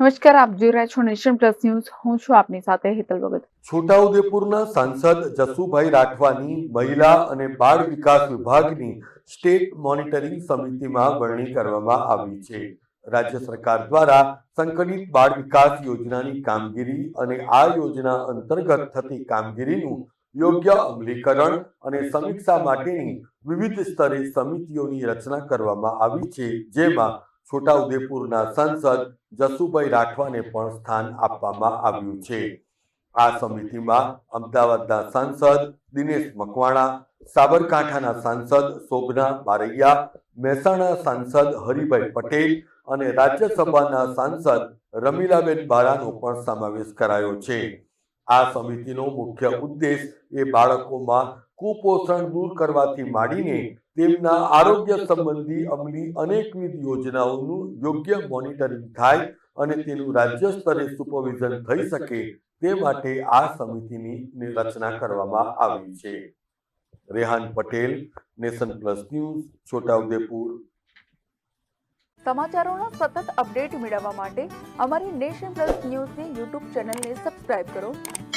નમસ્કાર, આપ જોઈ રહ્યા છો નેશન પ્લસ ન્યૂઝ. હું છું આપની સાથે હેતલ ભગત. છોટાઉદેપુરના સાંસદ જસુભાઈ રાઠવાની મહિલા અને બાળ વિકાસ વિભાગની સ્ટેટ મોનિટરિંગ સમિતિમાં વરણી કરવામાં આવી છે. રાજ્ય સરકાર દ્વારા સંકલિત બાળ વિકાસ યોજનાની કામગીરી અને આ યોજના અંતર્ગત થતી કામગીરીનું યોગ્ય અમલીકરણ અને સમીક્ષા માટેની વિવિધ સ્તરે સમિતિઓની રચના કરવામાં આવી છે, જેમાં છોટાઉદેપુરના સાંસદ જસુભાઈ રાઠવાને પણ સ્થાન આપવામાં આવ્યું છે. આ સમિતિમાં અમદાવાદના સાંસદ દિનેશ મકવાણા, સાબરકાંઠાના સાંસદ શોભના બારૈયા, મહેસાણા સાંસદ હરિભાઈ પટેલ અને રાજ્યસભાના સાંસદ રમીલાબેન બારાનો પણ સમાવેશ કરાયો છે. આ સમિતિનો મુખ્ય ઉદ્દેશ એ બાળકોમાં કુપોષણ દૂર કરવાથી માંડીને તેમના આરોગ્ય સંબંધી અમલી અનેકવિધ યોજનાઓનું યોગ્ય મોનિટરિંગ થાય અને તેનું રાજ્ય સ્તરે સુપરવિઝન થઈ શકે તે માટે આ સમિતિની રચના કરવામાં આવી છે. Rehan Patel nation plus news Chhotaudepur. સમાચારોના સતત અપડેટ મેળવવા માટે અમારી નેશન પ્લસ ન્યૂઝની યુટ્યુબ ચેનલને સબસ્ક્રાઇબ કરો.